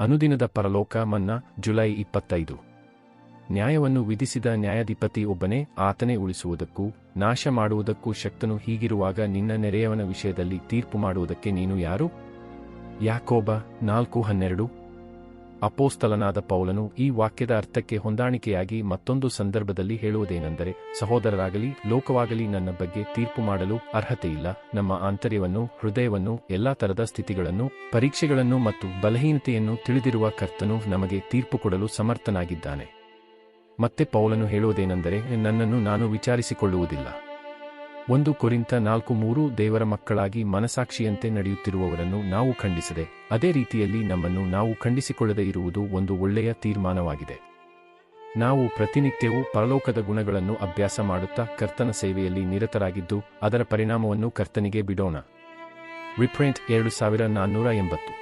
ಅನುದಿನದ ಪರಲೋಕ ಮನ್ನಾ ಜುಲೈ ಇಪ್ಪತ್ತೈದು. ನ್ಯಾಯವನ್ನು ವಿಧಿಸಿದ ನ್ಯಾಯಾಧಿಪತಿ ಒಬ್ಬನೇ ಆತನೇ ಉಳಿಸುವುದಕ್ಕೂ, ನಾಶ ಮಾಡುವುದಕ್ಕೂ ಶಕ್ತನು ಹೀಗಿರುವಾಗ ನಿನ್ನ ನೆರೆಯವನ ವಿಷಯದಲ್ಲಿ ತೀರ್ಪು ಮಾಡುವುದಕ್ಕೆ ನೀನು ಯಾರು? ಯಾಕೋಬ ನಾಲ್ಕು ಹನ್ನೆರಡು. ಅಪೋಸ್ತಲನಾದ ಪೌಲನು ಈ ವಾಕ್ಯದ ಅರ್ಥಕ್ಕೆ ಹೊಂದಾಣಿಕೆಯಾಗಿ ಮತ್ತೊಂದು ಸಂದರ್ಭದಲ್ಲಿ ಹೇಳುವುದೇನೆಂದರೆ, ಸಹೋದರರಾಗಲಿ, ಲೋಕವಾಗಲಿ ನನ್ನ ಬಗ್ಗೆ ತೀರ್ಪು ಮಾಡಲು ಅರ್ಹತೆಯಿಲ್ಲ. ನಮ್ಮ ಆಂತರ್ಯವನ್ನು, ಹೃದಯವನ್ನು, ಎಲ್ಲಾ ತರದ ಸ್ಥಿತಿಗಳನ್ನು, ಪರೀಕ್ಷೆಗಳನ್ನು ಮತ್ತು ಬಲಹೀನತೆಯನ್ನು ತಿಳಿದಿರುವ ಕರ್ತನು ನಮಗೆ ತೀರ್ಪು ಕೊಡಲು ಸಮರ್ಥನಾಗಿದ್ದಾನೆ. ಮತ್ತೆ ಪೌಲನು ಹೇಳುವುದೇನೆಂದರೆ, ನನ್ನನ್ನು ನಾನು ವಿಚಾರಿಸಿಕೊಳ್ಳುವುದಿಲ್ಲ. ಒಂದು ಕೊರಿಂತ ನಾಲ್ಕು ಮೂರು ದೇವರ ಮಕ್ಕಳಾಗಿ ಮನಸಾಕ್ಷಿಯಂತೆ ನಡೆಯುತ್ತಿರುವವರನ್ನು ನಾವು ಖಂಡಿಸದೆ, ಅದೇ ರೀತಿಯಲ್ಲಿ ನಮ್ಮನ್ನು ನಾವು ಖಂಡಿಸಿಕೊಳ್ಳದೆ ಇರುವುದು ಒಂದು ಒಳ್ಳೆಯ ತೀರ್ಮಾನವಾಗಿದೆ. ನಾವು ಪ್ರತಿನಿತ್ಯವೂ ಪರಲೋಕದ ಗುಣಗಳನ್ನು ಅಭ್ಯಾಸ ಮಾಡುತ್ತಾ ಕರ್ತನ ಸೇವೆಯಲ್ಲಿ ನಿರತರಾಗಿದ್ದು, ಅದರ ಪರಿಣಾಮವನ್ನು ಕರ್ತನಿಗೆ ಬಿಡೋಣ. ರಿಪ್ರೆಂಟ್ ಎರಡು ಸಾವಿರ ನಾನ್ನೂರ ಎಂಬತ್ತು.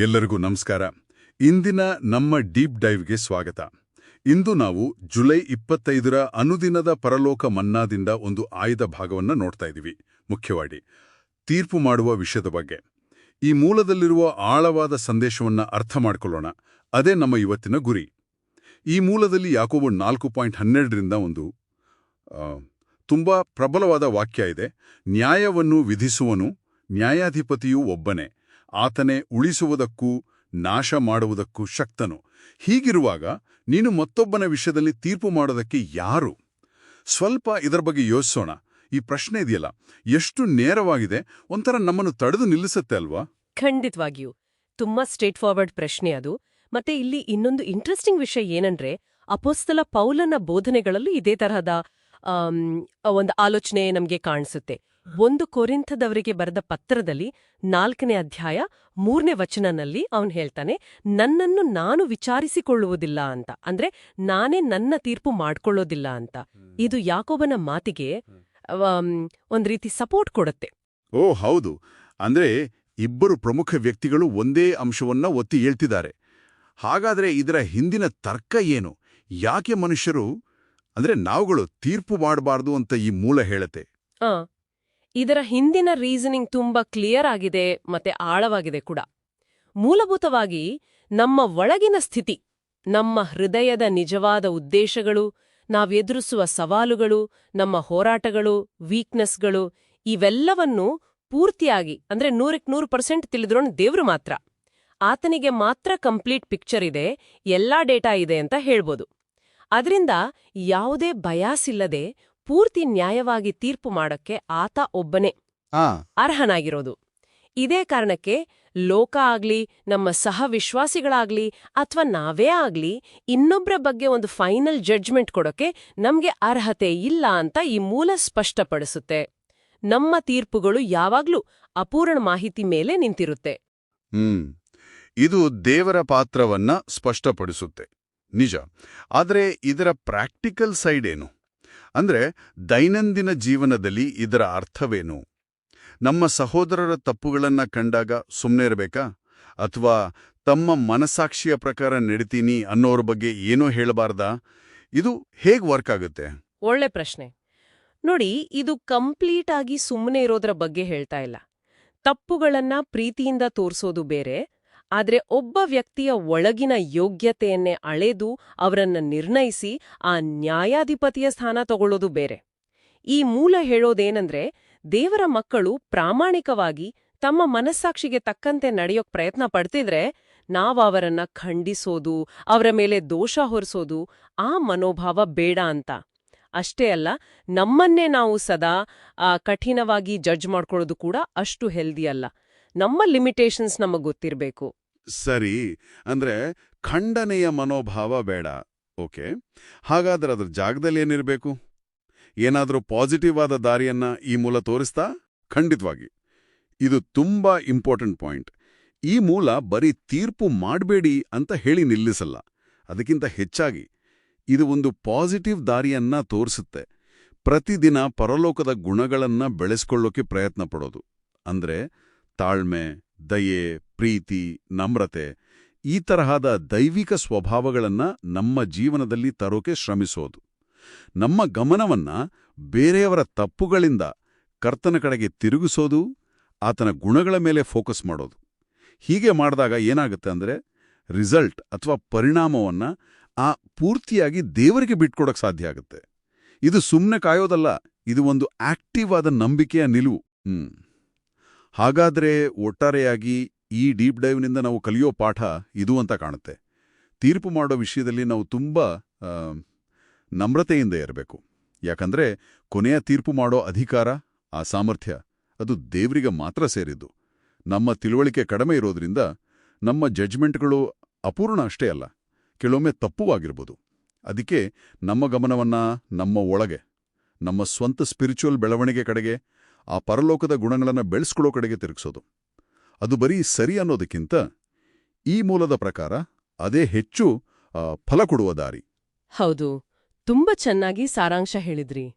ಎಲ್ಲರಿಗೂ ನಮಸ್ಕಾರ. ಇಂದಿನ ನಮ್ಮ ಡೀಪ್ ಡೈವ್ಗೆ ಸ್ವಾಗತ. ಇಂದು ನಾವು ಜುಲೈ ಇಪ್ಪತ್ತೈದರ ಅನುದಿನದ ಪರಲೋಕ ಮನ್ನಾದಿಂದ ಒಂದು ಆಯ್ದ ಭಾಗವನ್ನ ನೋಡ್ತಾ ಇದ್ದೀವಿ ಮುಖ್ಯವಾಗಿ ತೀರ್ಪು ಮಾಡುವ ವಿಷಯದ ಬಗ್ಗೆ. ಈ ಮೂಲದಲ್ಲಿರುವ ಆಳವಾದ ಸಂದೇಶವನ್ನ ಅರ್ಥ ಮಾಡಿಕೊಳ್ಳೋಣ. ಅದೇ ನಮ್ಮ ಇವತ್ತಿನ ಗುರಿ. ಈ ಮೂಲದಲ್ಲಿ ಯಾಕೋಬು ನಾಲ್ಕು ಪಾಯಿಂಟ್ ಹನ್ನೆರಡರಿಂದ ಒಂದು ತುಂಬ ಪ್ರಬಲವಾದ ವಾಕ್ಯ ಇದೆ. ನ್ಯಾಯವನ್ನು ವಿಧಿಸುವನು, ನ್ಯಾಯಾಧಿಪತಿಯೂ ಒಬ್ಬನೇ. ಆತನೇ ಉಳಿಸುವುದಕ್ಕೂ ನಾಶ ಮಾಡುವುದಕ್ಕೂ ಶಕ್ತನು. ಹೀಗಿರುವಾಗ ನೀನು ಮತ್ತೊಬ್ಬನ ವಿಷಯದಲ್ಲಿ ತೀರ್ಪು ಮಾಡೋದಕ್ಕೆ ಯಾರು? ಸ್ವಲ್ಪ ಇದರ ಬಗ್ಗೆ ಯೋಚಿಸೋಣ. ಈ ಪ್ರಶ್ನೆ ಇದೆಯಲ್ಲ, ಎಷ್ಟು ನೇರವಾಗಿದೆ? ಒಂಥರ ನಮ್ಮನ್ನು ತಡೆದು ನಿಲ್ಲಿಸುತ್ತೆ ಅಲ್ವಾ? ಖಂಡಿತವಾಗಿಯೂ. ತುಂಬಾ ಸ್ಟ್ರೇಟ್ ಫಾರ್ವರ್ಡ್ ಪ್ರಶ್ನೆ ಅದು. ಮತ್ತೆ ಇಲ್ಲಿ ಇನ್ನೊಂದು ಇಂಟ್ರೆಸ್ಟಿಂಗ್ ವಿಷಯ ಏನಂದ್ರೆ, ಅಪೋಸ್ತಲ ಪೌಲನ ಬೋಧನೆಗಳಲ್ಲೂ ಇದೇ ತರಹದ ಒಂದು ಆಲೋಚನೆ ನಮಗೆ ಕಾಣಿಸುತ್ತೆ. ಒಂದು ಕೊರಿಂಥದವರಿಗೆ ಬರೆದ ಪತ್ರದಲ್ಲಿ ನಾಲ್ಕನೇ ಅಧ್ಯಾಯ ಮೂರನೇ ವಚನನಲ್ಲಿ ಅವನು ಹೇಳ್ತಾನೆ ನನ್ನನ್ನು ನಾನು ವಿಚಾರಿಸಿಕೊಳ್ಳುವುದಿಲ್ಲ ಅಂತ. ಅಂದ್ರೆ ನಾನೇ ನನ್ನ ತೀರ್ಪು ಮಾಡ್ಕೊಳ್ಳೋದಿಲ್ಲ ಅಂತ. ಇದು ಯಾಕೋಬನ ಮಾತಿಗೆ ಒಂದು ರೀತಿ ಸಪೋರ್ಟ್ ಕೊಡುತ್ತೆ. ಓ ಹೌದು. ಅಂದ್ರೆ ಇಬ್ಬರು ಪ್ರಮುಖ ವ್ಯಕ್ತಿಗಳು ಒಂದೇ ಅಂಶವನ್ನ ಒತ್ತಿ ಹೇಳ್ತಿದ್ದಾರೆ. ಹಾಗಾದ್ರೆ ಇದರ ಹಿಂದಿನ ತರ್ಕ ಏನು? ಯಾಕೆ ಮನುಷ್ಯರು ಅಂದ್ರೆ ನಾವುಗಳು ತೀರ್ಪು ಮಾಡಬಾರ್ದು ಅಂತ ಈ ಮೂಲ ಹೇಳತೆ ಆ. ಇದರ ಹಿಂದಿನ ರೀಸನಿಂಗ್ ತುಂಬಾ ಕ್ಲಿಯರ್ ಆಗಿದೆ ಮತ್ತೆ ಆಳವಾಗಿದೆ ಕೂಡ. ಮೂಲಭೂತವಾಗಿ ನಮ್ಮ ಒಳಗಿನ ಸ್ಥಿತಿ, ನಮ್ಮ ಹೃದಯದ ನಿಜವಾದ ಉದ್ದೇಶಗಳು, ನಾವೆದುರಿಸುವ ಸವಾಲುಗಳು, ನಮ್ಮ ಹೋರಾಟಗಳು ವೀಕ್ನೆಸ್ಗಳು ಇವೆಲ್ಲವನ್ನೂ ಪೂರ್ತಿಯಾಗಿ, ಅಂದ್ರೆ ನೂರಕ್ಕೆ ನೂರು ಪರ್ಸೆಂಟ್ ತಿಳಿದ್ರೋಣ ದೇವ್ರು ಮಾತ್ರ. ಆತನಿಗೆ ಮಾತ್ರ ಕಂಪ್ಲೀಟ್ ಪಿಕ್ಚರ್ ಇದೆ, ಎಲ್ಲಾ ಡೇಟಾ ಇದೆ ಅಂತ ಹೇಳ್ಬೋದು. ಅದರಿಂದ ಯಾವುದೇ ಬಯಾಸಿಲ್ಲದೆ ಪೂರ್ತಿ ನ್ಯಾಯವಾಗಿ ತೀರ್ಪು ಮಾಡಕ್ಕೆ ಆತ ಒಬ್ಬನೇ. ಆ. ಅರ್ಹನಾಗಿರೋದು. ಇದೇ ಕಾರಣಕ್ಕೆ ಲೋಕ ಆಗ್ಲಿ ನಮ್ಮ ಸಹ ವಿಶ್ವಾಸಿಗಳಾಗ್ಲಿ ಅಥವಾ ನಾವೇ ಆಗ್ಲಿ ಇನ್ನೊಬ್ಬರ ಬಗ್ಗೆ ಒಂದು ಫೈನಲ್ ಜಡ್ಜ್ಮೆಂಟ್ ಕೊಡೋಕೆ ನಮ್ಗೆ ಅರ್ಹತೆ ಇಲ್ಲ ಅಂತ ಈ ಮೂಲ ಸ್ಪಷ್ಟಪಡಿಸುತ್ತೆ. ನಮ್ಮ ತೀರ್ಪುಗಳು ಯಾವಾಗ್ಲೂ ಅಪೂರ್ಣ ಮಾಹಿತಿ ಮೇಲೆ ನಿಂತಿರುತ್ತೆ. ಹ್ಮ್. ಇದು ದೇವರ ಪಾತ್ರವನ್ನ ಸ್ಪಷ್ಟಪಡಿಸುತ್ತೆ. ನಿಜ. ಆದರೆ ಇದರ ಪ್ರಾಕ್ಟಿಕಲ್ ಸೈಡ್ ಏನು? ಅಂದ್ರೆ ದೈನಂದಿನ ಜೀವನದಲ್ಲಿ ಇದರ ಅರ್ಥವೇನು? ನಮ್ಮ ಸಹೋದರರ ತಪ್ಪುಗಳನ್ನ ಕಂಡಾಗ ಸುಮ್ಮನೆ ಇರಬೇಕಾ? ಅಥವಾ ತಮ್ಮ ಮನಸಾಕ್ಷಿಯ ಪ್ರಕಾರ ನಡೀತೀನಿ ಅನ್ನೋರ ಬಗ್ಗೆ ಏನೋ ಹೇಳಬಾರ್ದಾ? ಇದು ಹೇಗೆ ವರ್ಕ್ ಆಗುತ್ತೆ? ಒಳ್ಳೆ ಪ್ರಶ್ನೆ. ನೋಡಿ, ಇದು ಕಂಪ್ಲೀಟ್ ಆಗಿ ಸುಮ್ಮನೆ ಇರೋದ್ರ ಬಗ್ಗೆ ಹೇಳ್ತಾ ಇಲ್ಲ. ತಪ್ಪುಗಳನ್ನ ಪ್ರೀತಿಯಿಂದ ತೋರಿಸೋದು ಬೇರೆ ಆದ್ರೆ ಒಬ್ಬ ವ್ಯಕ್ತಿಯ ಒಳಗಿನ ಯೋಗ್ಯತೆಯನ್ನೇ ಅಳೆದು ಅವರನ್ನು ನಿರ್ಣಯಿಸಿ ಆ ನ್ಯಾಯಾಧಿಪತಿಯ ಸ್ಥಾನ ತಗೊಳ್ಳೋದು ಬೇರೆ. ಈ ಮೂಲ ಹೇಳೋದೇನಂದ್ರೆ ದೇವರ ಮಕ್ಕಳು ಪ್ರಾಮಾಣಿಕವಾಗಿ ತಮ್ಮ ಮನಸ್ಸಾಕ್ಷಿಗೆ ತಕ್ಕಂತೆ ನಡೆಯೋಕ್ ಪ್ರಯತ್ನ ಪಡ್ತಿದ್ರೆ ನಾವ್ ಅವರನ್ನ ಖಂಡಿಸೋದು, ಅವರ ಮೇಲೆ ದೋಷ ಹೊರಿಸೋದು ಆ ಮನೋಭಾವ ಬೇಡ ಅಂತ. ಅಷ್ಟೇ ಅಲ್ಲ, ನಮ್ಮನ್ನೇ ನಾವು ಸದಾ ಕಠಿಣವಾಗಿ ಜಡ್ಜ್ ಮಾಡ್ಕೊಳ್ಳೋದು ಕೂಡ ಅಷ್ಟು ಹೆಲ್ದಿ ಅಲ್ಲ. ನಮ್ಮ ಲಿಮಿಟೇಷನ್ಸ್ ನಮಗೆ ಗೊತ್ತಿರ್ಬೇಕು. ಸರಿ. ಅಂದ್ರೆ ಖಂಡನೆಯ ಮನೋಭಾವ ಬೇಡ. ಓಕೆ. ಹಾಗಾದ್ರೆ ಅದ್ರ ಜಾಗದಲ್ಲಿ ಏನಿರಬೇಕು? ಏನಾದರೂ ಪಾಸಿಟಿವ್ ಆದ ದಾರಿಯನ್ನ ಈ ಮೂಲ ತೋರಿಸ್ತಾ? ಖಂಡಿತವಾಗಿ. ಇದು ತುಂಬಾ ಇಂಪಾರ್ಟೆಂಟ್ ಪಾಯಿಂಟ್ ಈ ಮೂಲ ಬರೀ ತೀರ್ಪು ಮಾಡಬೇಡಿ ಅಂತ ಹೇಳಿ ನಿಲ್ಲಿಸಲ್ಲ. ಅದಕ್ಕಿಂತ ಹೆಚ್ಚಾಗಿ, ಇದು ಒಂದು ಪಾಸಿಟಿವ್ ದಾರಿಯನ್ನ ತೋರಿಸುತ್ತೆ. ಪ್ರತಿದಿನ ಪರಲೋಕದ ಗುಣಗಳನ್ನ ಬೆಳೆಸ್ಕೊಳ್ಳೋಕೆ ಪ್ರಯತ್ನ ಪಡೋದು. ಅಂದ್ರೆ ತಾಳ್ಮೆ ದಯೆ, ಪ್ರೀತಿ, ನಮ್ರತೆ ಈ ತರಹದ ದೈವಿಕ ಸ್ವಭಾವಗಳನ್ನು ನಮ್ಮ ಜೀವನದಲ್ಲಿ ತರೋಕೆ ಶ್ರಮಿಸೋದು. ನಮ್ಮ ಗಮನವನ್ನ ಬೇರೆಯವರ ತಪ್ಪುಗಳಿಂದ ಕರ್ತನ ಕಡೆಗೆ ತಿರುಗಿಸೋದು, ಆತನ ಗುಣಗಳ ಮೇಲೆ ಫೋಕಸ್ ಮಾಡೋದು. ಹೀಗೆ ಮಾಡಿದಾಗ ಏನಾಗುತ್ತೆ ಅಂದ್ರೆ ರಿಸಲ್ಟ್ ಅಥವಾ ಪರಿಣಾಮವನ್ನ ಆ ಪೂರ್ತಿಯಾಗಿ ದೇವರಿಗೆ ಬಿಟ್ಕೊಡಕ್ ಸಾಧ್ಯ ಆಗುತ್ತೆ. ಇದು ಸುಮ್ಮನೆ ಕಾಯೋದಲ್ಲ, ಇದು ಒಂದು ಆಕ್ಟಿವ್ ಆದ ನಂಬಿಕೆಯ ನಿಲುವು. ಹಾಗಾದ್ರೆ ಒಟ್ಟಾರೆಯಾಗಿ ಈ ಡೀಪ್ ಡೈವ್ನಿಂದ ನಾವು ಕಲಿಯೋ ಪಾಠ ಇದು ಅಂತ ಕಾಣುತ್ತೆ. ತೀರ್ಪು ಮಾಡೋ ವಿಷಯದಲ್ಲಿ ನಾವು ತುಂಬ ನಮ್ರತೆಯಿಂದ ಇರಬೇಕು ಯಾಕಂದ್ರೆ ಕೊನೆಯ ತೀರ್ಪು ಮಾಡೋ ಅಧಿಕಾರ, ಆ ಸಾಮರ್ಥ್ಯ, ಅದು ದೇವರಿಗೆ ಮಾತ್ರ ಸೇರಿದ್ದು. ನಮ್ಮ ತಿಳುವಳಿಕೆ ಕಡಿಮೆ ಇರೋದ್ರಿಂದ ನಮ್ಮ ಜಡ್ಜ್ಮೆಂಟ್ಗಳು ಅಪೂರ್ಣ ಅಷ್ಟೇ ಅಲ್ಲ, ಕೆಲವೊಮ್ಮೆ ತಪ್ಪುವಾಗಿರ್ಬೋದು ಅದಕ್ಕೆ ನಮ್ಮ ಗಮನವನ್ನ ನಮ್ಮ ಒಳಗೆ, ನಮ್ಮ ಸ್ವಂತ ಸ್ಪಿರಿಚುವಲ್ ಬೆಳವಣಿಗೆ ಕಡೆಗೆ ಆ ಪರಲೋಕದ ಗುಣಗಳನ್ನು ಬೆಳೆಸ್ಕೊಳ್ಳೋ ಕಡೆಗೆ ತಿರುಗಿಸೋದು. ಅದು ಬರೀ ಸರಿ ಅನ್ನೋದಕ್ಕಿಂತ ಈ ಮೂಲದ ಪ್ರಕಾರ ಅದೇ ಹೆಚ್ಚು ಫಲ ಕೊಡುವ ದಾರಿ. ಹೌದು. ತುಂಬಾ ಚೆನ್ನಾಗಿ ಸಾರಾಂಶ ಹೇಳಿದ್ರಿ.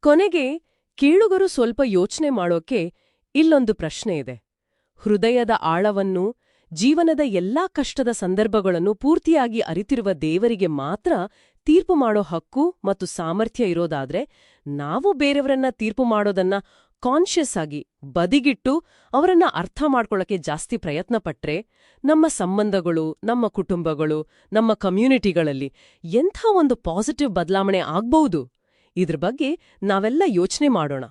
ಕೊನೆಗೆ ಕೇಳುಗರು ಸ್ವಲ್ಪ ಯೋಚನೆ ಮಾಡೋಕೆ ಇಲ್ಲೊಂದು ಪ್ರಶ್ನೆ ಇದೆ. ಹೃದಯದ ಆಳವನ್ನು, ಜೀವನದ ಎಲ್ಲಾ ಕಷ್ಟದ ಸಂದರ್ಭಗಳನ್ನು ಪೂರ್ತಿಯಾಗಿ ಅರಿತಿರುವ ದೇವರಿಗೆ ಮಾತ್ರ ತೀರ್ಪು ಮಾಡೋ ಹಕ್ಕು ಮತ್ತು ಸಾಮರ್ಥ್ಯ ಇರೋದಾದ್ರೆ ನಾವು ಬೇರೆಯವರನ್ನ ತೀರ್ಪು ಮಾಡೋದನ್ನ ಕಾನ್ಷಿಯಸ್ ಆಗಿ ಬದಿಗಿಟ್ಟು ಅವರನ್ನ ಅರ್ಥ ಮಾಡ್ಕೊಳಕ್ಕೆ ಜಾಸ್ತಿ ಪ್ರಯತ್ನ ಪಟ್ರೆ ನಮ್ಮ ಸಂಬಂಧಗಳು, ನಮ್ಮ ಕುಟುಂಬಗಳು, ನಮ್ಮ ಕಮ್ಯುನಿಟಿಗಳಲ್ಲಿ ಎಂಥ ಒಂದು ಪಾಸಿಟಿವ್ ಬದಲಾವಣೆ ಆಗ್ಬೌದು ಇದ್ರ ಬಗ್ಗೆ ನಾವೆಲ್ಲ ಯೋಚನೆ ಮಾಡೋಣ.